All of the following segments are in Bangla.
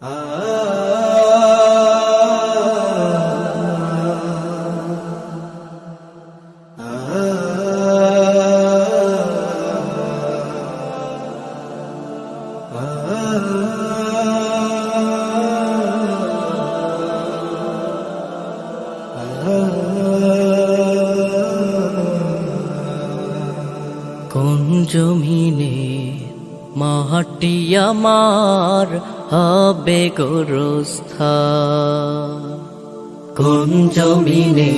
কোন জমিনে মাটি আমার হবে গোরস্থা কোন জমিনে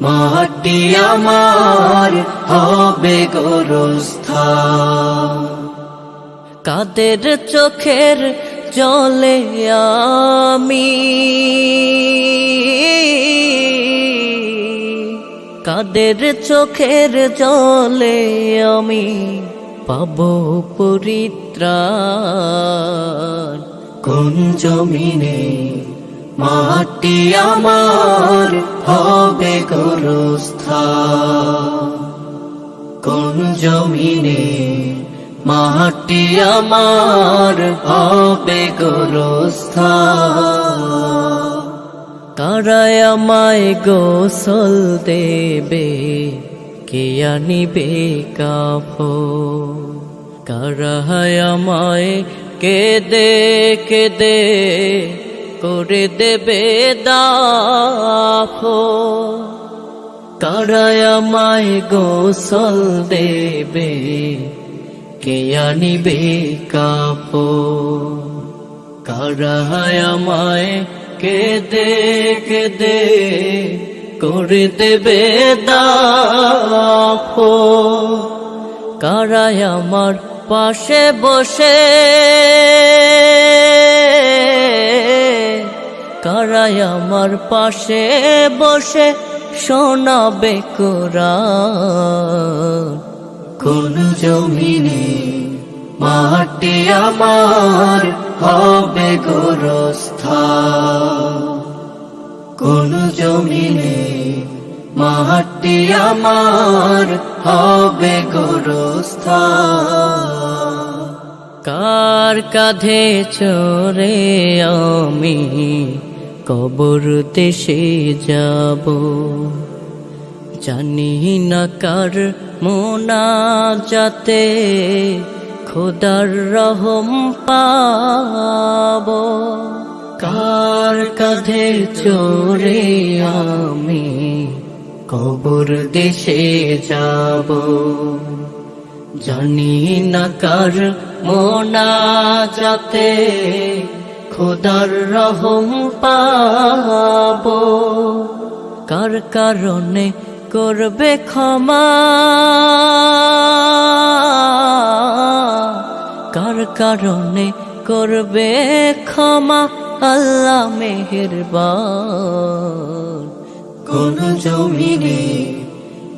মাটি আমার হবে গোরস্থা কাদের চোখের জলে আমি? কাদের চোখের জলে আমি? পাব পরিত্রাণ। কোন জমিনে মাটি আমার হবে গোরস্থা কোন জমিনে মাটি আমার হবে গোরস্থা কারায় আমায় গোসল দেবে। কে আনিবে কাফ। কারায় আমায় কেদে কেদে করে দেবে দাফ। কারায় আমায় গোসল দেবে, কে আনিবে কাপ কারায় আমায় কেদে কেদে করে দেবে দাফ। কারায় আমার পাশে বসে। কারায় আমার পাশে বসে শোনাবে কোরআন। কোন জমিনে মাটি আমার হবে গোরস্থা কোন জমিনে মাটি আমার হবে গোরস্থা কার কাঁধে চরে আমি কবর দেশে যাব? জানি না কার মোনা যাতে খোদার রহম পাব। কার কাঁধে চোরে আমি কবর দেশে যাব। জানি না কার মোনা যাতে খোদার রহম পাব। কার কারণে করবে ক্ষমা? কার কারণে করবে ক্ষমা? আল্লাহ মেহেরবান। কোন জমিনে,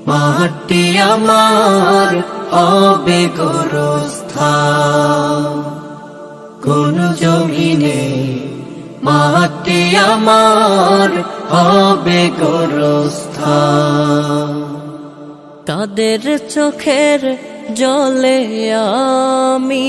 মাটি আমার হবে গোরস্থা কোন জমিনে, মাটি আমার হবে তাদের চোখের জলে আমি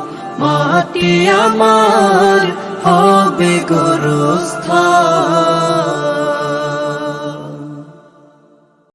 মাটি আমার হবে গরুস্থান